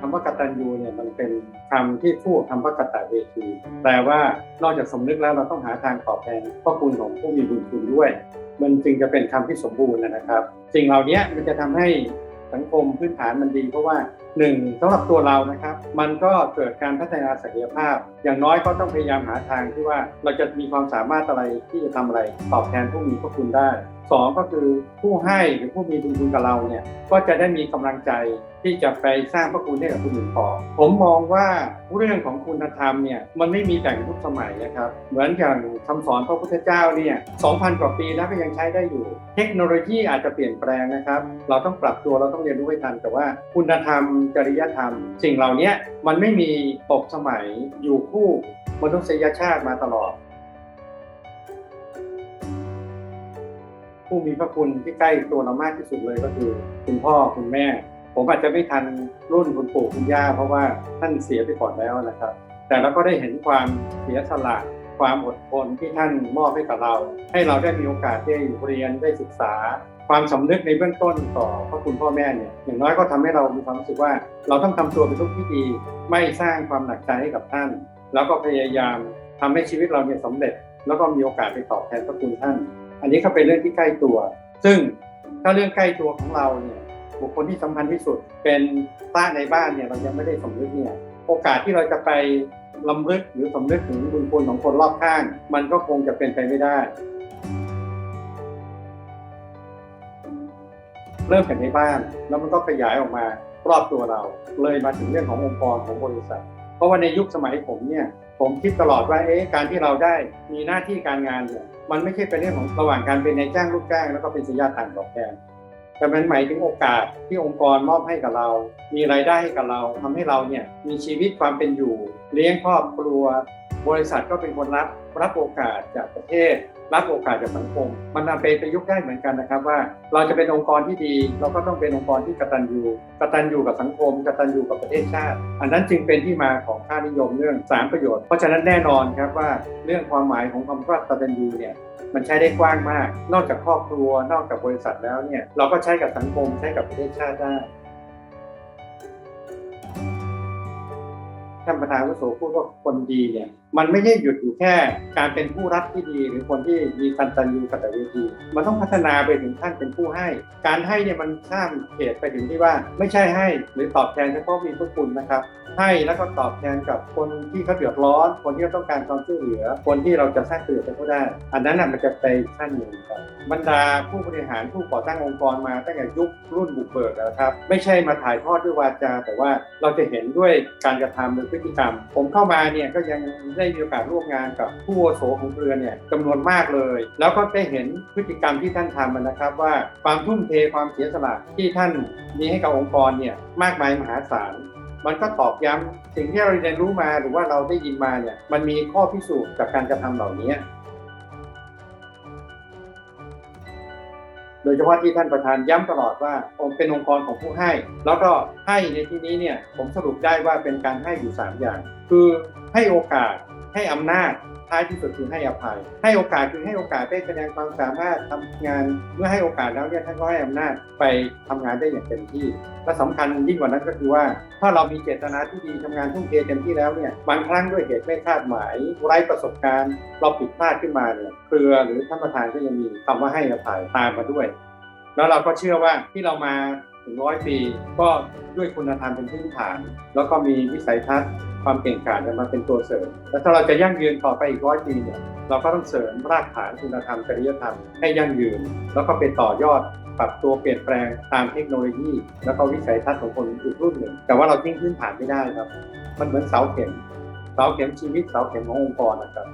คำว่ากตัญญูเนี่ยมันเป็นคำที่พูดคำว่ากตเวทีแปลว่านอกจากสำนึกแล้วเราต้องหาทางตอบแทนพระคุณของผู้มีบุญคุณด้วย มันจึงจะเป็นคำที่สมบูรณ์นะครับ สิ่งเหล่านี้มันจะทำให้สังคมพื้นฐานมันดีเพราะว่าหนึ่งสำหรับตัวเรานะครับ มันก็เกิดการพัฒนาศักยภาพ อย่างน้อยก็ต้องพยายามหาทางที่ว่าเราจะมีความสามารถอะไรที่จะทำอะไร ตอบแทนผู้มีพระคุณได้สองก็คือผู้ให้หรือผู้มีบุญคุณกับเราเนี่ยก็จะได้มีกำลังใจที่จะไปสร้างพระคุณให้กับคนอื่นต่อผมมองว่าเรื่องของคุณธรรมเนี่ยมันไม่มีแต่งทุกสมัยนะครับ เหมือนอย่างคำสอนพระพุทธเจ้าเนี่ย2,000กว่าปีแล้วก็ยังใช้ได้อยู่ เทคโนโลยีอาจจะเปลี่ยนแปลงนะครับ เราต้องปรับตัวเราต้องเรียนรู้ให้ทัน แต่ว่าคุณธรรมจริยธรรม สิ่งเหล่านี้มันไม่มีตกสมัยอยู่คู่มนุษยชาติมาตลอด ผู้มีพระคุณที่ใกล้ตัวเรามากที่สุดเลยก็คือ คุณพ่อคุณแม่ ผมอาจจะไม่ทันรุ่นคุณปู่คุณย่า เพราะว่าท่านเสียไปก่อนแล้วนะครับ แต่เราก็ได้เห็นความเสียสละความอดทนที่ท่านมอบให้กับเรา ให้เราได้มีโอกาสได้เรียนได้ศึกษา ความสำนึกในเบื้องต้นต่อพระคุณพ่อแม่เนี่ยอย่างน้อยก็ทำให้เรามีความรู้สึกว่า เราต้องทำตัวเป็นลูกที่ดี ไม่สร้างความหนักใจให้กับท่าน แล้วก็พยายามทำให้ชีวิตเราเนี่ยสำเร็จ แล้วก็มีโอกาสไปตอบแทนพระคุณท่าน อันนี้ก็เป็นเรื่องที่ใกล้ตัว ซึ่งถ้าเรื่องใกล้ตัวของเราเนี่ยบุคคลที่สำคัญที่สุดเป็นป้าในบ้านเนี่ยเรายังไม่ได้สำนึกเนี่ยโอกาสที่เราจะไปลำลึกหรือสำนึกถึงบุญคุณของคนรอบข้าง มันก็คงจะเป็นไปไม่ได้ เริ่มจากในบ้าน แล้วมันก็ขยายออกมารอบตัวเรา เลยมาถึงเรื่องขององค์กรของบริษัท เพราะว่าในยุคสมัยผมเนี่ยผมคิดตลอดว่าเอ๊ะการที่เราได้มีหน้าที่การงานเนี่ย มันไม่ใช่เป็นเรื่องของระหว่างการเป็นนายจ้างลูกจ้างแล้วก็เป็นสัญญาต่างตอบแทนแต่มันหมายถึงโอกาสที่องค์กรมอบให้กับเรา มีรายได้ให้กับเราทำให้เราเนี่ยมีชีวิตความเป็นอยู่ เลี้ยงครอบครัว บริษัทก็เป็นคนรับรับโอกาสจากประเทศ รับโอกาสจากสังคม มันนำไปประยุกต์ได้เหมือนกันนะครับว่า เราจะเป็นองค์กรที่ดี เราก็ต้องเป็นองค์กรที่กตัญญูกตัญญูกับสังคมกตัญญูกับประเทศชาติ อันนั้นจึงเป็นที่มาของค่านิยมเรื่องสามประโยชน์ เพราะฉะนั้นแน่นอนครับว่าเรื่องความหมายของคำว่ากตัญญูเนี่ยมันใช้ได้กว้างมาก นอกจากครอบครัวนอกจากบริษัทแล้วเนี่ยเราก็ใช้กับสังคมใช้กับประเทศชาติได้ ท่านประธานวุโสพูดว่าคนดีเนี่ย มันไม่ได้หยุดอยู่แค่การเป็นผู้รับที่ดีหรือคนที่มีกันตัญญูกตเวทีมันต้องพัฒนาไปถึงขั้นเป็นผู้ให้ การให้เนี่ยมันข้ามเขตไปถึงที่ว่า ไม่ใช่ให้หรือตอบแทนเฉพาะมีพระคุณนะครับ ให้แล้วก็ตอบแทนกับคนที่เขาเดือดร้อน คนที่เขาต้องการความช่วยเหลือ คนที่เราจะสร้างประโยชน์ให้เขาได้ อันนั้นน่ะมันจะไปขั้นหนึ่งครับบรรดาผู้บริหารผู้ก่อตั้งองค์กรมาตั้งแต่ยุครุ่นบุกเบิกแล้วครับ ไม่ใช่มาถ่ายทอดด้วยวาจา แต่ว่าเราจะเห็นด้วยการกระทำหรือพฤติกรรม ผมเข้ามาเนี่ยก็ยังได้ได้มีโอกาสร่วมงานกับผู้อโสของเรือเนี่ยจำนวนมากเลย แล้วก็ได้เห็นพฤติกรรมที่ท่านทำนะครับว่าความทุ่มเทความเสียสละที่ท่านมีให้กับองค์กรเนี่ยมากมายมหาศาลมันก็ตอกย้ำสิ่งที่เราเรียนรู้มาหรือว่าเราได้ยินมาเนี่ยมันมีข้อพิสูจน์จากการกระทำเหล่านี้โดยเฉพาะที่ท่านประธานย้ำตลอดว่าองค์เป็นองค์กรของผู้ให้ แล้วก็ให้ในที่นี้เนี่ยผมสรุปได้ว่าเป็นการให้อยู่ 3 อย่าง คือให้โอกาส ให้อำนาจท้ายที่สุดคือให้อภัย ให้โอกาสคือให้โอกาสได้แสดงความสามารถทำงานเมื่อให้โอกาสแล้วเนี่ยท่านก็ให้อำนาจไปทำงานได้อย่างเต็มที่และสำคัญยิ่งกว่านั้นก็คือว่า ถ้าเรามีเจตนาที่ดีทำงานทุ่มเทเต็มที่แล้วเนี่ยบางครั้งด้วยเหตุไม่คาดหมายไร้ประสบการณ์ เราผิดพลาดขึ้นมาเนี่ยเครือหรือท่านประธานก็ยังมีคำว่าให้อภัยตามมาด้วย แล้วเราก็เชื่อว่าที่เรามาถึงร้อยปี ก็ด้วยคุณธรรมเป็นพื้นฐาน แล้วก็มีวิสัยทัศน์ ความเก่งกาจเนี่ยมาเป็นตัวเสริม แล้วถ้าเราจะยั่งยืนต่อไปอีกร้อยปีเนี่ยเราก็ต้องเสริมรากฐานคุณธรรมจริยธรรมให้ยั่งยืน แล้วก็ไปต่อยอดปรับตัวเปลี่ยนแปลงตามเทคโนโลยี แล้วก็วิสัยทัศน์ของคนอีกรุ่นหนึ่ง แต่ว่าเราทิ้งพื้นฐานไม่ได้ครับ มันเหมือนเสาเข็ม เสาเข็มชีวิตเสาเข็มขององค์กรนะครับ